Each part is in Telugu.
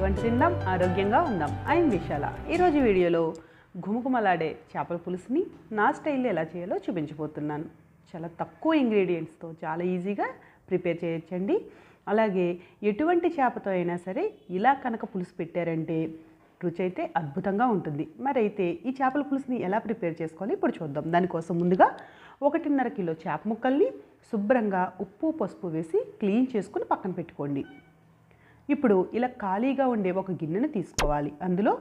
వంట తిందాం ఆరోగ్యంగా ఉందాం. ఐఎమ్ విశాల ఈరోజు వీడియోలో ఘుమఘుమలాడే చేపల పులుసుని నా స్టైల్లో ఎలా చేయాలో చూపించబోతున్నాను. చాలా తక్కువ ఇంగ్రీడియంట్స్తో చాలా ఈజీగా ప్రిపేర్ చేయొచ్చండి. అలాగే ఎటువంటి చేపతో అయినా సరే ఇలా కనుక పులుసు పెట్టారంటే రుచి అయితే అద్భుతంగా ఉంటుంది. మరైతే ఈ చేపల పులుసుని ఎలా ప్రిపేర్ చేసుకోవాలి ఇప్పుడు చూద్దాం. దానికోసం ముందుగా ఒకటిన్నర కిలో చేప ముక్కల్ని శుభ్రంగా ఉప్పు పసుపు వేసి క్లీన్ చేసుకుని పక్కన పెట్టుకోండి. ఇప్పుడు ఇలా ఖాళీగా ఉండే ఒక గిన్నెను తీసుకోవాలి. అందులో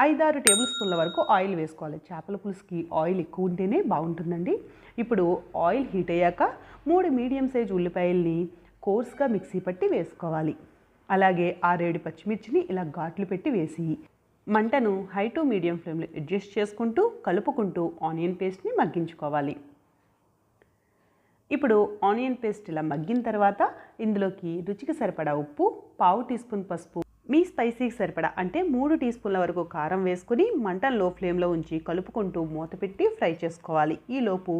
ఐదారు టేబుల్ స్పూన్ల వరకు ఆయిల్ వేసుకోవాలి. చేపల పులుసుకి ఆయిల్ ఎక్కువ ఉంటేనే బాగుంటుందండి. ఇప్పుడు ఆయిల్ హీట్ అయ్యాక మూడు మీడియం సైజ్ ఉల్లిపాయల్ని కోర్స్గా మిక్సీ పట్టి వేసుకోవాలి. అలాగే ఆరేడు పచ్చిమిర్చిని ఇలా ఘాట్లు పెట్టి వేసి మంటను హై టు మీడియం ఫ్లేమ్లో అడ్జస్ట్ చేసుకుంటూ కలుపుకుంటూ ఆనియన్ పేస్ట్ని మగ్గించుకోవాలి. ఇప్పుడు ఆనియన్ పేస్ట్ ఇలా మగ్గిన తర్వాత ఇందులోకి రుచికి సరిపడా ఉప్పు పావు టీ స్పూన్ పసుపు మీ స్పైసీకి సరిపడా అంటే మూడు టీ స్పూన్ల వరకు కారం వేసుకుని మంటను లో ఫ్లేమ్లో ఉంచి కలుపుకుంటూ మూత పెట్టి ఫ్రై చేసుకోవాలి. ఈలోపు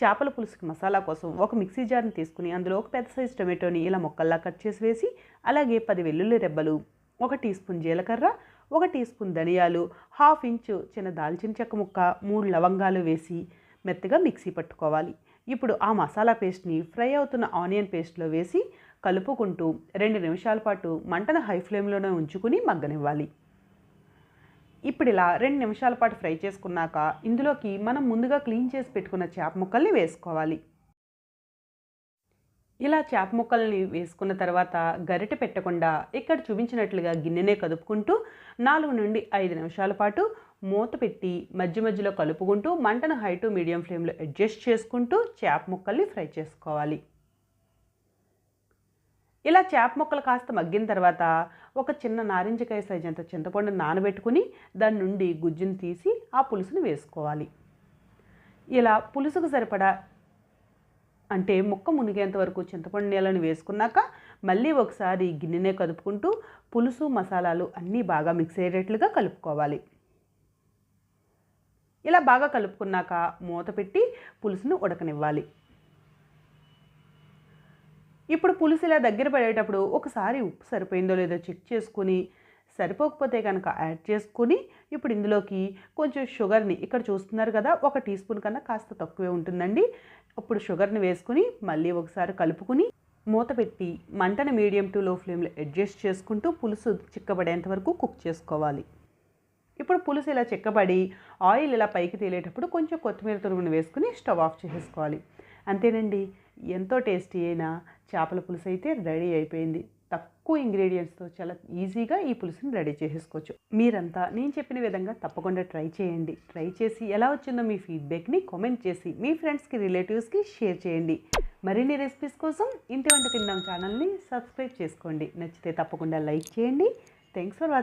చేపల పులుసుకి మసాలా కోసం ఒక మిక్సీ జార్ని తీసుకుని అందులో ఒక పెద్ద సైజు టొమాటోని ఇలా మొక్కల్లా కట్ చేసి వేసి అలాగే పది వెల్లుల్లి రెబ్బలు ఒక టీ స్పూన్ జీలకర్ర ఒక టీ స్పూన్ ధనియాలు హాఫ్ ఇంచు చిన్న దాల్చిన చెక్క ముక్క మూడు లవంగాలు వేసి మెత్తగా మిక్సీ పట్టుకోవాలి. ఇప్పుడు ఆ మసాలా పేస్ట్ని ఫ్రై అవుతున్న ఆనియన్ పేస్ట్లో వేసి కలుపుకుంటూ రెండు నిమిషాల పాటు మంటను హై ఫ్లేమ్లోనే ఉంచుకుని మగ్గనివ్వాలి. ఇప్పుడు ఇలా రెండు నిమిషాల పాటు ఫ్రై చేసుకున్నాక ఇందులోకి మనం ముందుగా క్లీన్ చేసి పెట్టుకున్న చేప ముక్కల్ని వేసుకోవాలి. ఇలా చేప ముక్కల్ని వేసుకున్న తర్వాత గరిటె పెట్టకుండా ఇక్కడ చూపించినట్లుగా గిన్నెనే కదుపుకుంటూ నాలుగు నుండి ఐదు నిమిషాల పాటు మూత పెట్టి మధ్య మధ్యలో కలుపుకుంటూ మంటను హై టు మీడియం ఫ్లేమ్లో అడ్జస్ట్ చేసుకుంటూ చేప ముక్కల్ని ఫ్రై చేసుకోవాలి. ఇలా చేప ముక్కలు కాస్త మగ్గిన తర్వాత ఒక చిన్న నారింజకాయ సైజ్ అంత చింతపండు నానబెట్టుకుని దాని నుండి గుజ్జును తీసి ఆ పులుసును వేసుకోవాలి. ఇలా పులుసుకు సరిపడా అంటే ముక్క మునిగేంత వరకు చింతపండు నీళ్ళని వేసుకున్నాక మళ్ళీ ఒకసారి గిన్నెనే కదుపుకుంటూ పులుసు మసాలాలు అన్నీ బాగా మిక్స్ అయ్యేటట్లుగా కలుపుకోవాలి. ఇలా బాగా కలుపుకున్నాక మూత పెట్టి పులుసును ఉడకనివ్వాలి. ఇప్పుడు పులుసు ఇలా దగ్గర పడేటప్పుడు ఒకసారి ఉప్పు సరిపోయిందో లేదో చెక్ చేసుకుని సరిపోకపోతే కనుక యాడ్ చేసుకుని ఇప్పుడు ఇందులోకి కొంచెం షుగర్ని ఇక్కడ చూస్తున్నారు కదా ఒక టీ స్పూన్ కన్నా కాస్త తక్కువే ఉంటుందండి. అప్పుడు షుగర్ని వేసుకుని మళ్ళీ ఒకసారి కలుపుకుని మూత పెట్టి మంటను మీడియం టు లో ఫ్లేమ్లో అడ్జస్ట్ చేసుకుంటూ పులుసు చిక్కబడేంత వరకు కుక్ చేసుకోవాలి. ఇప్పుడు పులుసు ఇలా చిక్కబడి ఆయిల్ ఇలా పైకి తేలేటప్పుడు కొంచెం కొత్తిమీర తురుగును వేసుకుని స్టవ్ ఆఫ్ చేసేసుకోవాలి. అంతేనండి ఎంతో టేస్టీ అయిన చేపల పులుసు అయితే రెడీ అయిపోయింది. తక్కువ ఇంగ్రీడియంట్స్తో చాలా ఈజీగా ఈ పులుసుని రెడీ చేసేసుకోవచ్చు. మీరంతా నేను చెప్పిన విధంగా తప్పకుండా ట్రై చేయండి. ట్రై చేసి ఎలా వచ్చిందో మీ ఫీడ్బ్యాక్ని కామెంట్ చేసి మీ ఫ్రెండ్స్కి రిలేటివ్స్కి షేర్ చేయండి. మరిన్ని రెసిపీస్ కోసం ఇంటి వంట తిన్నాం ఛానల్ని సబ్స్క్రైబ్ చేసుకోండి. నచ్చితే తప్పకుండా లైక్ చేయండి. Thanks for watching.